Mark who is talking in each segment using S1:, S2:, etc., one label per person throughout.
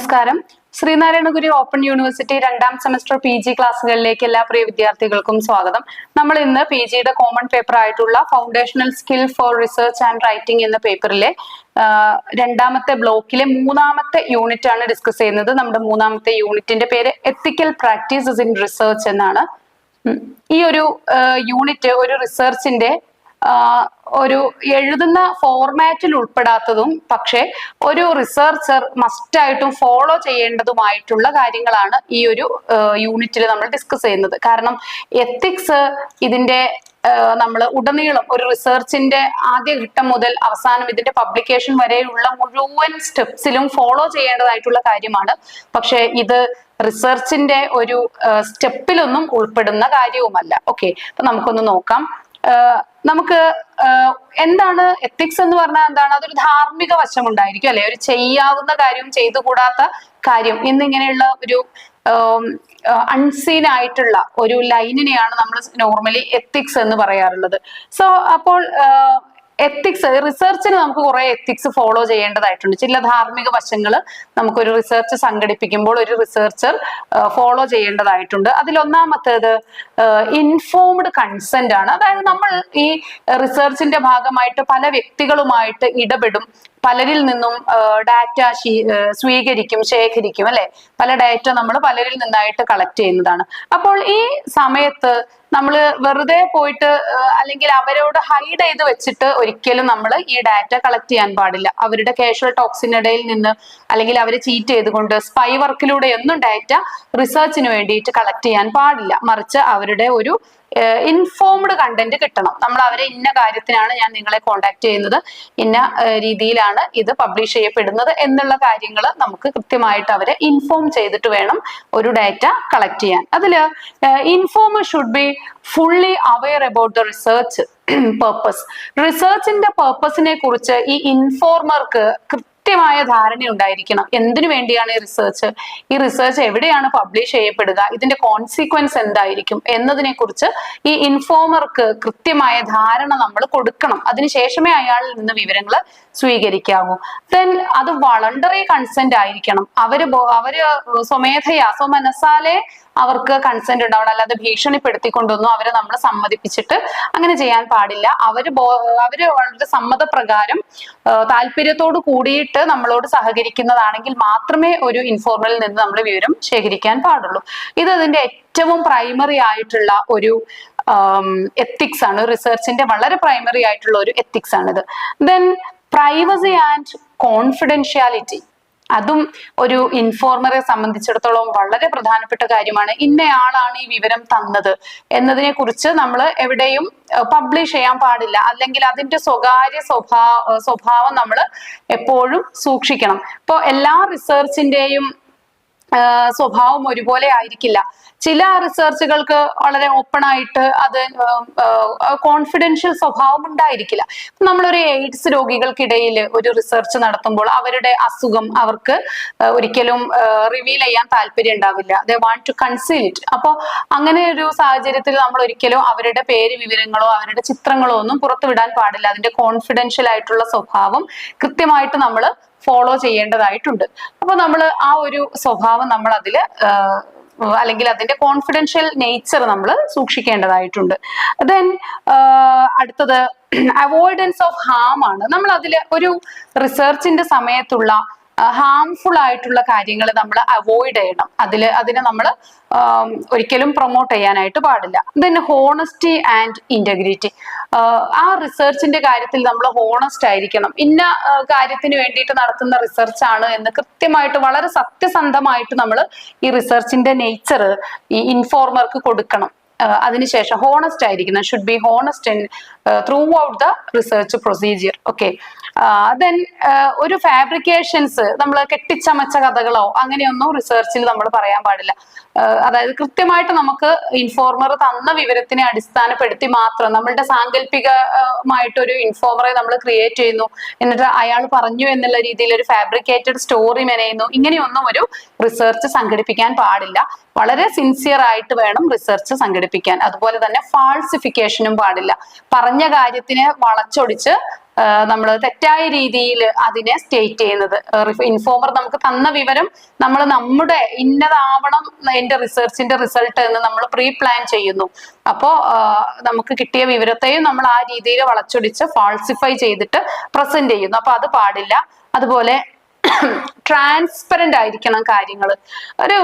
S1: നമസ്കാരം. Sreenarayanaguru open university രണ്ടാം semester P G ക്ലാസ്സുകളിലേക്ക് എല്ലാ പ്രിയ വിദ്യാർത്ഥികൾക്കും സ്വാഗതം. നമ്മൾ ഇന്ന് പി ജിയുടെ കോമൺ പേപ്പർ ആയിട്ടുള്ള foundational skill for research and writing എന്ന പേപ്പറിലെ രണ്ടാമത്തെ ബ്ലോക്കിലെ മൂന്നാമത്തെ യൂണിറ്റ് ആണ് ഡിസ്കസ് ചെയ്യുന്നത്. നമ്മുടെ മൂന്നാമത്തെ യൂണിറ്റിന്റെ പേര് എത്തിക്കൽ പ്രാക്ടീസസ് ഇൻ റിസർച്ച് എന്നാണ്. ഈ ഒരു യൂണിറ്റ് ഒരു റിസർച്ചിന്റെ ഒരു എഴുതുന്ന ഫോർമാറ്റിൽ ഉൾപ്പെടാത്തതും പക്ഷേ ഒരു റിസർച്ചർ മസ്റ്റായിട്ടും ഫോളോ ചെയ്യേണ്ടതുമായിട്ടുള്ള കാര്യങ്ങളാണ് ഈ ഒരു യൂണിറ്റിൽ നമ്മൾ ഡിസ്കസ് ചെയ്യുന്നത്. കാരണം എത്തിക്സ് ഇതിന്റെ നമ്മൾ ഉടനീളം ഒരു റിസർച്ചിന്റെ ആദ്യ ഘട്ടം മുതൽ അവസാനം ഇതിന്റെ പബ്ലിക്കേഷൻ വരെയുള്ള മുഴുവൻ സ്റ്റെപ്സിലും ഫോളോ ചെയ്യേണ്ടതായിട്ടുള്ള കാര്യമാണ്. പക്ഷേ ഇത് റിസർച്ചിന്റെ ഒരു സ്റ്റെപ്പിലൊന്നും ഉൾപ്പെടുന്ന കാര്യവുമല്ല. ഓക്കെ അപ്പൊ നമുക്കൊന്ന് നോക്കാം. നമുക്ക് എന്താണ് എത്തിക്സ് എന്ന് പറഞ്ഞാൽ എന്താണ്? അതൊരു ധാർമ്മിക വശം ഉണ്ടായിരിക്കും അല്ലെ? ഒരു ചെയ്യാവുന്ന കാര്യം ചെയ്തുകൂടാത്ത കാര്യം. എന്നിങ്ങനെയുള്ള ഒരു അൺസീൻ ആയിട്ടുള്ള ഒരു ലൈനിനെയാണ് നമ്മൾ നോർമലി എത്തിക്സ് എന്ന് പറയാറുള്ളത്. സോ അപ്പോൾ എത്തിക്സ് റിസർച്ചിന് നമുക്ക് കുറെ എത്തിക്സ് ഫോളോ ചെയ്യേണ്ടതായിട്ടുണ്ട്. ചില ധാർമ്മിക വശങ്ങൾ നമുക്കൊരു റിസർച്ച് സംഘടിപ്പിക്കുമ്പോൾ ഒരു റിസർച്ചർ ഫോളോ ചെയ്യേണ്ടതായിട്ടുണ്ട്. അതിലൊന്നാമത്തേത് ഇൻഫോംഡ് കൺസെന്റ് ആണ്. അതായത് നമ്മൾ ഈ റിസർച്ചിന്റെ ഭാഗമായിട്ട് പല വ്യക്തികളുമായിട്ട് ഇടപെടും. പലരിൽ നിന്നും ഡാറ്റ സ്വീകരിക്കും ശേഖരിക്കും അല്ലെ? പല ഡാറ്റ നമ്മൾ പലരിൽ നിന്നായിട്ട് കളക്ട് ചെയ്യുന്നതാണ്. അപ്പോൾ ഈ സമയത്ത് നമ്മൾ വെറുതെ പോയിട്ട് അല്ലെങ്കിൽ അവരോട് ഹൈഡ് ചെയ്ത് വെച്ചിട്ട് ഒരിക്കലും നമ്മൾ ഈ ഡാറ്റ കളക്ട് ചെയ്യാൻ പാടില്ല. അവരുടെ കാഷ്വൽ ടോക്സിനിടയിൽ നിന്ന് അല്ലെങ്കിൽ അവരെ ചീറ്റ് ചെയ്തുകൊണ്ട് സ്പൈ വർക്കിലൂടെ ഒന്നും ഡാറ്റ റിസർച്ചിന് വേണ്ടിയിട്ട് കളക്ട് ചെയ്യാൻ പാടില്ല. മറിച്ച് അവരുടെ ഒരു ഇൻഫോംഡ് കണ്ടന്റ് കിട്ടണം. നമ്മൾ അവരെ ഇന്ന കാര്യത്തിനാണ് ഞാൻ നിങ്ങളെ കോണ്ടാക്ട് ചെയ്യുന്നത് ഇന്ന രീതിയിലാണ് ഇത് പബ്ലിഷ് ചെയ്യപ്പെടുന്നത് എന്നുള്ള കാര്യങ്ങൾ നമുക്ക് കൃത്യമായിട്ട് അവരെ ഇൻഫോം ചെയ്തിട്ട് വേണം ഒരു ഡാറ്റ കളക്ട് ചെയ്യാൻ. അതിൽ informer should be fully aware about the research purpose റിസർച്ചിന്റെ പർപ്പസിനെ കുറിച്ച് ഈ ഇൻഫോർമർക്ക് കൃത്യമായ ധാരണ ഉണ്ടായിരിക്കണം. എന്തിനു വേണ്ടിയാണ് ഈ റിസർച്ച് ഈ റിസർച്ച് എവിടെയാണ് പബ്ലിഷ് ചെയ്യപ്പെടുക? ഇതിന്റെ കോൺസിക്വൻസ് എന്തായിരിക്കും? എന്നതിനെ കുറിച്ച് ഈ ഇൻഫോമർക്ക് കൃത്യമായ ധാരണ നമ്മൾ കൊടുക്കണം. അതിനുശേഷമേ അയാളിൽ നിന്ന് വിവരങ്ങൾ സ്വീകരിക്കാവൂ. ദെൻ അത് വളണ്ടറി കൺസെന്റ് ആയിരിക്കണം. അവർ അവർ സ്വമേധയാ സ്വമനസാലെ അവർക്ക് കൺസെന്റ് ഉണ്ടാവണം. അല്ലാതെ ഭീഷണിപ്പെടുത്തിക്കൊണ്ടൊന്നും അവരെ നമ്മൾ സമ്മതിപ്പിച്ചിട്ട് അങ്ങനെ ചെയ്യാൻ പാടില്ല. അവർ അവർ വളരെ സമ്മതപ്രകാരം താല്പര്യത്തോട് കൂടിയിട്ട് നമ്മളോട് സഹകരിക്കുന്നതാണെങ്കിൽ മാത്രമേ ഒരു ഇൻഫോർമലിൽ നിന്ന് നമ്മൾ വിവരം ശേഖരിക്കാൻ പാടുള്ളൂ. ഇത് അതിന്റെ ഏറ്റവും പ്രൈമറി ആയിട്ടുള്ള ഒരു എത്തിക്സ് ആണ്. റിസർച്ചിന്റെ വളരെ പ്രൈമറി ആയിട്ടുള്ള ഒരു എത്തിക്സ് ആണിത്. ദെൻ പ്രൈവസി ആൻഡ് കോൺഫിഡൻഷ്യാലിറ്റി അതും ഒരു ഇൻഫോർമറെ സംബന്ധിച്ചിടത്തോളം വളരെ പ്രധാനപ്പെട്ട കാര്യമാണ്. ഇന്നയാളാണ് ഈ വിവരം തന്നത് എന്നതിനെ കുറിച്ച് നമ്മൾ എവിടെയും പബ്ലിഷ് ചെയ്യാൻ പാടില്ല. അല്ലെങ്കിൽ അതിന്റെ സ്വകാര്യ സ്വഭാവ സ്വഭാവം നമ്മൾ എപ്പോഴും സൂക്ഷിക്കണം. ഇപ്പോൾ എല്ലാ റിസർച്ചിന്റെയും സ്വഭാവം ഒരുപോലെ ആയിരിക്കില്ല. ചില റിസർച്ചുകൾക്ക് വളരെ ഓപ്പൺ ആയിട്ട് അത് കോൺഫിഡൻഷ്യൽ സ്വഭാവം ഉണ്ടായിരിക്കില്ല. നമ്മളൊരു എയ്ഡ്സ് രോഗികൾക്കിടയിൽ ഒരു റിസർച്ച് നടത്തുമ്പോൾ അവരുടെ അസുഖം അവർക്ക് ഒരിക്കലും റിവീൽ ചെയ്യാൻ താല്പര്യം ഉണ്ടാവില്ല. They want to conceal it അപ്പോൾ അങ്ങനെ ഒരു സാഹചര്യത്തിൽ നമ്മൾ ഒരിക്കലും അവരുടെ പേര് വിവരങ്ങളോ അവരുടെ ചിത്രങ്ങളോ ഒന്നും പുറത്തുവിടാൻ പാടില്ല. അതിന്റെ കോൺഫിഡൻഷ്യൽ ആയിട്ടുള്ള സ്വഭാവം കൃത്യമായിട്ട് നമ്മൾ ഫോളോ ചെയ്യേണ്ടതായിട്ടുണ്ട്. അപ്പൊ നമ്മൾ ആ ഒരു സ്വഭാവം നമ്മൾ അതിൽ അല്ലെങ്കിൽ അതിന്റെ കോൺഫിഡൻഷ്യൽ നേച്ചർ നമ്മൾ സൂക്ഷിക്കേണ്ടതായിട്ടുണ്ട്. ദെൻ അടുത്തത് അവോയ്ഡൻസ് ഓഫ് ഹാം ആണ്. നമ്മൾ അതിൽ ഒരു റിസർച്ചിന്റെ സമയത്തുള്ള ഹാംഫുൾ ആയിട്ടുള്ള കാര്യങ്ങൾ നമ്മൾ അവോയ്ഡ് ചെയ്യണം. അതിൽ അതിനെ നമ്മൾ ഒരിക്കലും പ്രൊമോട്ട് ചെയ്യാനായിട്ട് പാടില്ല. ദെൻ ഹോണസ്റ്റി ആൻഡ് ഇന്റഗ്രിറ്റി ആ റിസർച്ചിന്റെ കാര്യത്തിൽ നമ്മൾ ഹോണസ്റ്റ് ആയിരിക്കണം. ഇന്ന കാര്യത്തിന് വേണ്ടിയിട്ട് നടത്തുന്ന റിസർച്ച് ആണ് എന്ന് കൃത്യമായിട്ട് വളരെ സത്യസന്ധമായിട്ട് നമ്മൾ ഈ റിസർച്ചിന്റെ നേച്ചർ ഈ ഇൻഫോർമർക്ക് കൊടുക്കണം. അതിനുശേഷം ഹോണസ്റ്റ് ആയിരിക്കണം. Should be honest in throughout the research procedure okay then ഒരു ഫാബ്രിക്കേഷൻസ് നമ്മൾ കെട്ടിച്ചമച്ച കഥകളോ അങ്ങനെയൊന്നും റിസർച്ചിൽ നമ്മൾ പറയാൻ പാടില്ല. അതായത് കൃത്യമായിട്ട് നമുക്ക് ഇൻഫോർമർ തന്ന വിവരത്തിനെ അടിസ്ഥാനപ്പെടുത്തി മാത്രം നമ്മളുടെ സാങ്കല്പികമായിട്ടൊരു ഇൻഫോർമറെ നമ്മൾ ക്രിയേറ്റ് ചെയ്യുന്നു. എന്നിട്ട് അയാൾ പറഞ്ഞു എന്നുള്ള രീതിയിൽ ഒരു ഫാബ്രിക്കേറ്റഡ് സ്റ്റോറി മെനയുന്നു. ഇങ്ങനെയൊന്നും ഒരു റിസർച്ച് സംഘടിപ്പിക്കാൻ പാടില്ല. വളരെ സിൻസിയർ ആയിട്ട് വേണം റിസർച്ച് സംഘടിപ്പിക്കാൻ. അതുപോലെ തന്നെ ഫാൾസിഫിക്കേഷനും പാടില്ല. പറഞ്ഞ കാര്യത്തിനെ വളച്ചൊടിച്ച് നമ്മൾ തെറ്റായ രീതിയിൽ അതിനെ സ്റ്റേറ്റ് ചെയ്യുന്നത്. ഇൻഫോമർ നമുക്ക് തന്ന വിവരം നമ്മൾ നമ്മുടെ ഇന്നതാവണം എന്റെ റിസർച്ചിന്റെ റിസൾട്ട് എന്ന് നമ്മൾ പ്രീ പ്ലാൻ ചെയ്യുന്നു. അപ്പോ നമുക്ക് കിട്ടിയ വിവരത്തെയും നമ്മൾ ആ രീതിയിൽ വളച്ചൊടിച്ച് ഫാൾസിഫൈ ചെയ്തിട്ട് പ്രസന്റ് ചെയ്യുന്നു. അപ്പൊ അത് പാടില്ല. അതുപോലെ ട്രാൻസ്പെറന്റ് ആയിരിക്കണം കാര്യങ്ങൾ ഒരു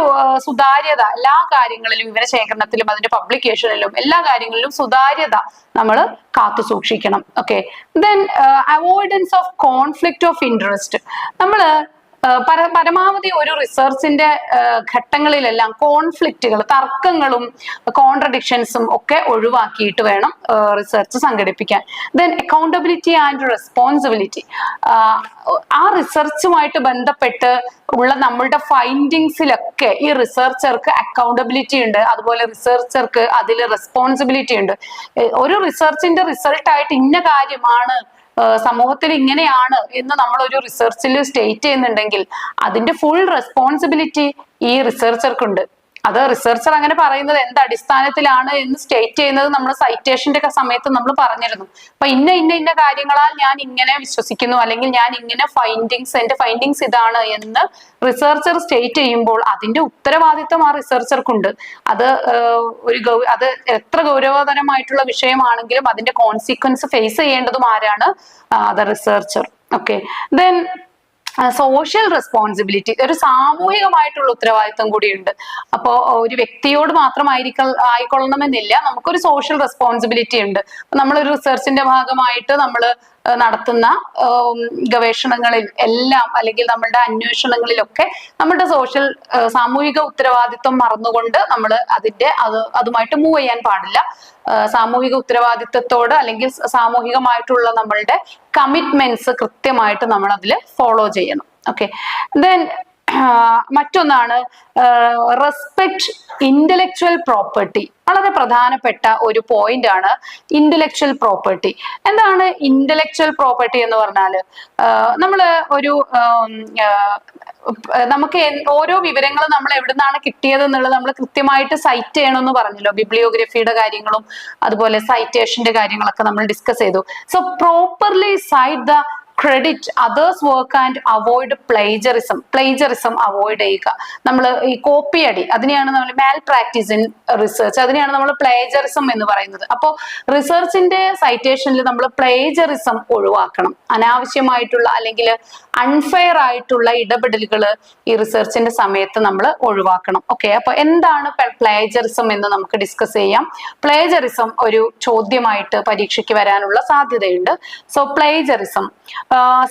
S1: സുതാര്യത. എല്ലാ കാര്യങ്ങളിലും വിവരശേഖരണത്തിലും അതിന്റെ പബ്ലിക്കേഷനിലും എല്ലാ കാര്യങ്ങളിലും സുതാര്യത നമ്മൾ കാത്തു സൂക്ഷിക്കണം. Okay then avoidance of conflict of interest നമ്മൾ പരമാവധി ഒരു റിസർച്ചിന്റെ ഘട്ടങ്ങളിലെല്ലാം കോൺഫ്ലിക്റ്റുകൾ തർക്കങ്ങളും കോൺട്രഡിക്ഷൻസും ഒക്കെ ഒഴിവാക്കിയിട്ട് വേണം റിസർച്ച് സംഘടിപ്പിക്കാൻ. ദെൻ അക്കൗണ്ടബിലിറ്റി ആൻഡ് റെസ്പോൺസിബിലിറ്റി ആ റിസർച്ചുമായിട്ട് ബന്ധപ്പെട്ട് ഉള്ള നമ്മളുടെ ഫൈൻഡിങ്സിലൊക്കെ ഈ റിസർച്ചർക്ക് അക്കൗണ്ടബിലിറ്റി ഉണ്ട് അതുപോലെ റിസർച്ചർക്ക് അതിൽ റെസ്പോൺസിബിലിറ്റി ഉണ്ട്. ഒരു റിസർച്ചിന്റെ റിസൾട്ട് ആയിട്ട് ഇന്ന കാര്യമാണ് സമൂഹത്തിൽ ഇങ്ങനെയാണ് എന്ന് നമ്മൾ ഒരു റിസർച്ചിൽ സ്റ്റേറ്റ് ചെയ്യുന്നുണ്ടെങ്കിൽ അതിന്റെ ഫുൾ റെസ്പോൺസിബിലിറ്റി ഈ റിസർച്ചർക്കുണ്ട് അത് റിസർച്ചർ അങ്ങനെ പറയുന്നത് എന്ത് അടിസ്ഥാനത്തിലാണ് എന്ന് സ്റ്റേറ്റ് ചെയ്യുന്നത് നമ്മൾ സൈറ്റേഷന്റെ ഒക്കെ സമയത്ത് നമ്മൾ പറഞ്ഞിരുന്നു. അപ്പൊ ഇന്ന ഇന്ന ഇന്ന കാര്യങ്ങളാൽ ഞാൻ ഇങ്ങനെ വിശ്വസിക്കുന്നു അല്ലെങ്കിൽ ഞാൻ ഇങ്ങനെ ഫൈൻഡിങ്സ് എന്റെ ഫൈൻഡിങ്സ് ഇതാണ് എന്ന് റിസർച്ചർ സ്റ്റേറ്റ് ചെയ്യുമ്പോൾ അതിന്റെ ഉത്തരവാദിത്തം ആ റിസർച്ചർക്കുണ്ട് അത് ഒരു ഗൗ അത് എത്ര ഗൗരവതരമായിട്ടുള്ള വിഷയമാണെങ്കിലും അതിന്റെ കോൺസിക്വൻസ് ഫേസ് ചെയ്യേണ്ടതും ആരാണ് the researcher okay then social responsibility ഒരു സാമൂഹികമായിട്ടുള്ള ഉത്തരവാദിത്തം കൂടിയുണ്ട്. അപ്പോ ഒരു വ്യക്തിയോട് മാത്രമായിരിക്ക ആയിക്കൊള്ളണമെന്നില്ല. നമുക്കൊരു സോഷ്യൽ റെസ്പോൺസിബിലിറ്റി ഉണ്ട്. നമ്മളൊരു റിസർച്ചിന്റെ ഭാഗമായിട്ട് നമ്മൾ നടത്തുന്ന ഗവേഷണങ്ങളിൽ എല്ലാം അല്ലെങ്കിൽ നമ്മളുടെ അന്വേഷണങ്ങളിലൊക്കെ നമ്മുടെ സോഷ്യൽ സാമൂഹിക ഉത്തരവാദിത്വം മറന്നുകൊണ്ട് നമ്മൾ അതിന്റെ അത് അതുമായിട്ട് മൂവ് ചെയ്യാൻ പാടില്ല. സാമൂഹിക ഉത്തരവാദിത്വത്തോട് അല്ലെങ്കിൽ സാമൂഹികമായിട്ടുള്ള നമ്മളുടെ കമ്മിറ്റ്മെന്റ്സ് കൃത്യമായിട്ട് നമ്മൾ അതിൽ ഫോളോ ചെയ്യണം. ഓക്കെ ദെൻ മറ്റൊന്നാണ് റെസ്പെക്ട് ഇന്റലക്ച്വൽ പ്രോപ്പർട്ടി വളരെ പ്രധാനപ്പെട്ട ഒരു പോയിന്റ് ആണ് ഇന്റലക്ച്വൽ പ്രോപ്പർട്ടി എന്താണ് ഇന്റലക്ച്വൽ പ്രോപ്പർട്ടി എന്ന് പറഞ്ഞാൽ നമ്മൾ ഒരു നമുക്ക് ഓരോ വിവരങ്ങളും നമ്മൾ എവിടുന്നാണ് കിട്ടിയത് എന്നുള്ളത് നമ്മൾ കൃത്യമായിട്ട് സൈറ്റ് ചെയ്യണമെന്ന് പറഞ്ഞല്ലോ. ബിബ്ലിയോഗ്രഫിയുടെ കാര്യങ്ങളും അതുപോലെ സൈറ്റേഷന്റെ കാര്യങ്ങളൊക്കെ നമ്മൾ ഡിസ്കസ് ചെയ്തു. So properly cite the credit others work and avoid plagiarism plagiarism avoid ചെയ്യുക. നമ്മൾ ഈ കോപ്പി അടി അതിനെയാണ് നമ്മൾ മാൽ പ്രാക്ടീസ് ഇൻ റിസർച്ച് അതിനെയാണ് നമ്മൾ പ്ലേജറിസം എന്ന് പറയുന്നത്. അപ്പോൾ റിസർച്ചിന്റെ സൈറ്റേഷനിൽ നമ്മൾ പ്ലേജറിസം ഒഴിവാക്കണം. അനാവശ്യമായിട്ടുള്ള അല്ലെങ്കിൽ അൺഫെയർ ആയിട്ടുള്ള ഇടപെടലുകൾ ഈ റിസർച്ചിന്റെ സമയത്ത് നമ്മൾ ഒഴിവാക്കണം. ഓക്കെ അപ്പൊ എന്താണ് പ്ലേജറിസം എന്ന് നമുക്ക് ഡിസ്കസ് ചെയ്യാം. പ്ലേജറിസം ഒരു ചോദ്യമായിട്ട് പരീക്ഷയ്ക്ക് വരാനുള്ള സാധ്യതയുണ്ട്. So plagiarism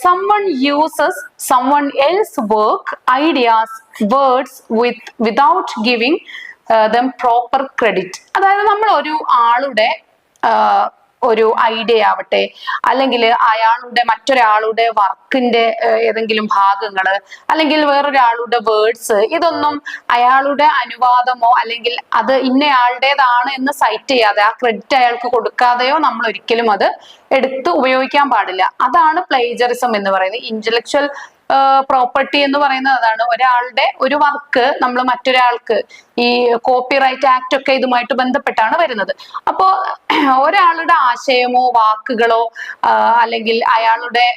S1: someone uses someone else work ideas words with without giving them proper credit അതായത് നമ്മൾ ഒരു ആളുടെ ആഹ് ഒരു ഐഡിയ ആവട്ടെ. അല്ലെങ്കിൽ അയാളുടെ മറ്റൊരാളുടെ വർക്കിന്റെ ഏതെങ്കിലും ഭാഗങ്ങൾ അല്ലെങ്കിൽ വേറൊരാളുടെ വേർഡ്സ് ഇതൊന്നും അയാളുടെ അനുവാദമോ അല്ലെങ്കിൽ അത് ഇന്നയാളുടേതാണ് എന്ന് സൈറ്റ് ചെയ്യാതെ ആ ക്രെഡിറ്റ് അയാൾക്ക് കൊടുക്കാതെയോ നമ്മൾ ഒരിക്കലും അത് എടുത്ത് ഉപയോഗിക്കാൻ പാടില്ല. അതാണ് പ്ലേജറിസം എന്ന് പറയുന്നത്. ഇന്റലക്ച്വൽ പ്രോപ്പർട്ടി എന്ന് പറയുന്നത് അതാണ്. ഒരാളുടെ ഒരു വർക്ക് നമ്മൾ മറ്റൊരാൾക്ക് ഈ കോപ്പിറൈറ്റ് ആക്ട് ഒക്കെ ഇതുമായിട്ട് ബന്ധപ്പെട്ടാണ് വരുന്നത്. അപ്പോ ഒരാളുടെ ആശയമോ വാക്കുകളോ അല്ലെങ്കിൽ അയാളുടെ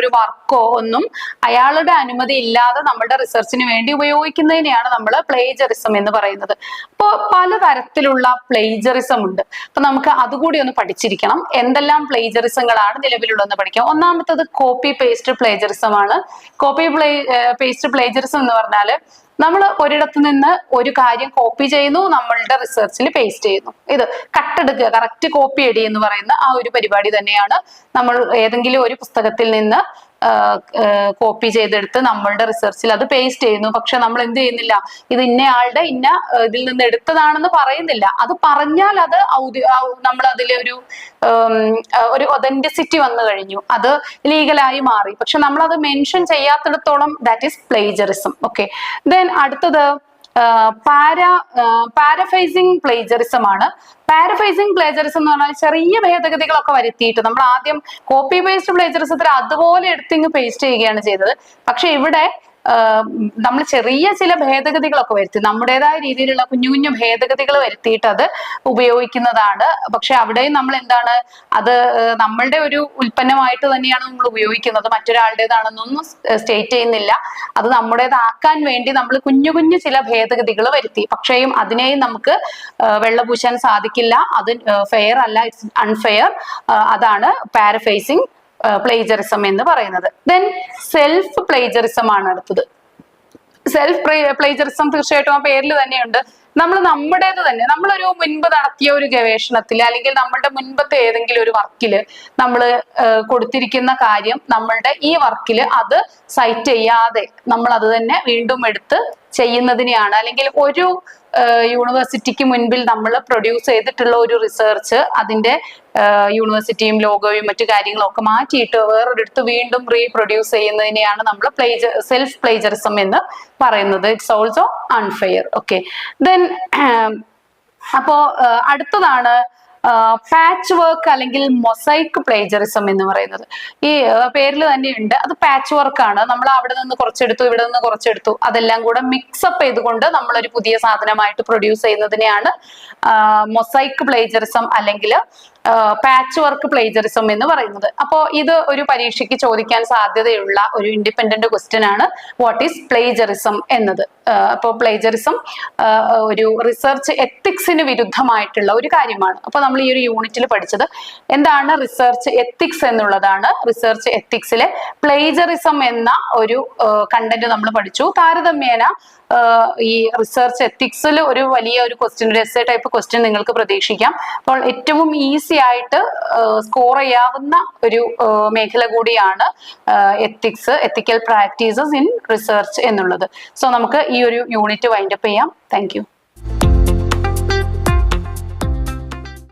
S1: ഒരു വർക്കോ ഒന്നും അയാളുടെ അനുമതി ഇല്ലാതെ നമ്മുടെ റിസർച്ചിന് വേണ്ടി ഉപയോഗിക്കുന്നതിനെയാണ് നമ്മൾ പ്ലേജറിസം എന്ന് പറയുന്നത്. അപ്പോൾ പലതരത്തിലുള്ള പ്ലേജറിസം ഉണ്ട്. അപ്പൊ നമുക്ക് അതുകൂടി ഒന്ന് പഠിച്ചിരിക്കണം. എന്തെല്ലാം പ്ലേജറിസങ്ങളാണ് നിലവിലുള്ളതെന്ന് പഠിക്കാം. ഒന്നാമത്തത് കോപ്പി പേസ്റ്റ് പ്ലേജറിസം ആണ്. കോപ്പി പ്ലേ പേസ്റ്റ് പ്ലേജറിസം എന്ന് പറഞ്ഞാൽ നമ്മൾ ഒരിടത്ത് നിന്ന് ഒരു കാര്യം കോപ്പി ചെയ്യുന്നു നമ്മളുടെ റിസർച്ചിൽ പേസ്റ്റ് ചെയ്യുന്നു. ഇത് കട്ടെടുക്കുക കറക്റ്റ് കോപ്പി എടി എന്ന് പറയുന്ന ആ ഒരു പരിപാടി തന്നെയാണ് നമ്മൾ ഏതെങ്കിലും ഒരു പുസ്തകത്തിൽ നിന്ന് കോപ്പി ചെയ്തെടുത്ത് നമ്മളുടെ റിസർച്ചിൽ അത് പേസ്റ്റ് ചെയ്യുന്നു. പക്ഷെ നമ്മൾ എന്ത് ചെയ്യുന്നില്ല? ഇത് ഇന്നയാളുടെ ഇന്ന ഇതിൽ നിന്ന് എടുത്തതാണെന്ന് പറയുന്നില്ല. അത് പറഞ്ഞാൽ അത് നമ്മൾ അതിലെ ഒരു ഒരു ഒതന്റിസിറ്റി വന്നു കഴിഞ്ഞു. അത് ലീഗലായി മാറി. പക്ഷെ നമ്മൾ അത് mention ചെയ്യാത്തിടത്തോളം that is plagiarism okay then അടുത്തത് പാര പാരഫൈസിങ് പ്ലേജറിസം ആണ് പാരഫൈസിങ് പ്ലേജറിസം എന്ന് പറഞ്ഞാൽ ചെറിയ ഭേദഗതികളൊക്കെ വരുത്തിയിട്ട് നമ്മൾ ആദ്യം കോപ്പി പേസ്റ്റ് പ്ലേജറിസത്തിൽ അതുപോലെ എടുത്തിങ് പേസ്റ്റ് ചെയ്യുകയാണ് ചെയ്തത്. പക്ഷെ ഇവിടെ നമ്മൾ ചെറിയ ചില ഭേദഗതികളൊക്കെ വരുത്തി. നമ്മുടേതായ രീതിയിലുള്ള കുഞ്ഞു കുഞ്ഞു ഭേദഗതികൾ വരുത്തിയിട്ട് അത് ഉപയോഗിക്കുന്നതാണ്. പക്ഷെ അവിടെയും നമ്മൾ എന്താണ് അത് നമ്മളുടെ ഒരു ഉൽപ്പന്നമായിട്ട് തന്നെയാണ് നമ്മൾ ഉപയോഗിക്കുന്നത്. മറ്റൊരാളുടേതാണെന്നൊന്നും സ്റ്റേറ്റ് ചെയ്യുന്നില്ല. അത് നമ്മുടേതാക്കാൻ വേണ്ടി നമ്മൾ കുഞ്ഞു കുഞ്ഞു ചില ഭേദഗതികൾ വരുത്തി. പക്ഷേയും അതിനെയും നമുക്ക് വെള്ളപൂശാൻ സാധിക്കില്ല. അത് ഫെയർ അല്ല. ഇറ്റ്സ് അൺഫെയർ അതാണ് പാരഫേസിങ് പ്ലേജറിസം എന്ന് പറയുന്നത്. ദെൻ സെൽഫ് പ്ലേജറിസം ആണ് അടുത്തത്. സെൽഫ് പ്ലേജറിസം തീർച്ചയായിട്ടും ആ പേരിൽ തന്നെയുണ്ട്. നമ്മൾ നമ്മുടേത് തന്നെ. നമ്മളൊരു മുൻപ് നടത്തിയ ഒരു ഗവേഷണത്തിൽ അല്ലെങ്കിൽ നമ്മളുടെ മുൻപത്തെ ഏതെങ്കിലും ഒരു വർക്കിൽ നമ്മൾ കൊടുത്തിരിക്കുന്ന കാര്യം നമ്മളുടെ ഈ വർക്കിൽ അത് സൈറ്റ് ചെയ്യാതെ നമ്മൾ അത് തന്നെ വീണ്ടും എടുത്ത് ചെയ്യുന്നതിനെയാണ്. അല്ലെങ്കിൽ ഒരു യൂണിവേഴ്സിറ്റിക്ക് മുൻപിൽ നമ്മൾ പ്രൊഡ്യൂസ് ചെയ്തിട്ടുള്ള ഒരു റിസർച്ച് അതിന്റെ യൂണിവേഴ്സിറ്റിയും ലോഗോയും മറ്റു കാര്യങ്ങളും ഒക്കെ മാറ്റിയിട്ട് വേറൊരിടത്ത് വീണ്ടും റീപ്രൊഡ്യൂസ് ചെയ്യുന്നതിനെയാണ് നമ്മൾ പ്ലേജ സെൽഫ് പ്ലേജറിസം എന്ന് പറയുന്നത്. It's also unfair. Okay. Then അപ്പോ അടുത്തതാണ് പാച്ച് വർക്ക് അല്ലെങ്കിൽ മൊസൈക്ക് പ്ലേജറിസം എന്ന് പറയുന്നത്. ഈ പേരിൽ തന്നെയുണ്ട്. അത് പാച്ച് വർക്കാണ് നമ്മൾ അവിടെ നിന്ന് കുറച്ചെടുത്തു ഇവിടെ നിന്ന് കുറച്ചെടുത്തു. അതെല്ലാം കൂടെ മിക്സപ്പ് ചെയ്തുകൊണ്ട് നമ്മൾ ഒരു പുതിയ സാധനമായിട്ട് പ്രൊഡ്യൂസ് ചെയ്യുന്നതിനെയാണ് മൊസൈക്ക് പ്ലേജറിസം അല്ലെങ്കിൽ പാച്ച് വർക്ക് പ്ലേജറിസം എന്ന് പറയുന്നത്. അപ്പോൾ ഇത് ഒരു പരീക്ഷയ്ക്ക് ചോദിക്കാൻ സാധ്യതയുള്ള ഒരു ഇൻഡിപെൻഡന്റ് ക്വസ്റ്റ്യൻ ആണ്. വാട്ട് ഈസ് പ്ലേജറിസം എന്നത്? അപ്പോൾ പ്ലേജറിസം ഒരു റിസർച്ച് എത്തിക്സിന് വിരുദ്ധമായിട്ടുള്ള ഒരു കാര്യമാണ്. അപ്പോൾ നമ്മൾ ഈ ഒരു യൂണിറ്റിൽ പഠിച്ചത്. എന്താണ് റിസർച്ച് എത്തിക്സ് എന്നുള്ളതാണ് റിസർച്ച് എത്തിക്സിലെ പ്ലേജറിസം എന്ന ഒരു കണ്ടന്റ് നമ്മൾ പഠിച്ചു. താരതമ്യേന ഈ റിസർച്ച് എത്തിക്സിൽ ഒരു വലിയ ഒരു ക്വസ്റ്റ്യൻ ഒരു എസ് ടൈപ്പ് ക്വസ്റ്റ്യൻ നിങ്ങൾക്ക് പ്രതീക്ഷിക്കാം. അപ്പോൾ ഏറ്റവും ഈസി ആയിട്ട് സ്കോർ ചെയ്യാവുന്ന ഒരു മേഖല കൂടിയാണ് ethics ethical practices in research എന്നുള്ളത്. സോ നമുക്ക് ഈ ഒരു യൂണിറ്റ് വൈൻഡപ്പ് ചെയ്യാം. താങ്ക്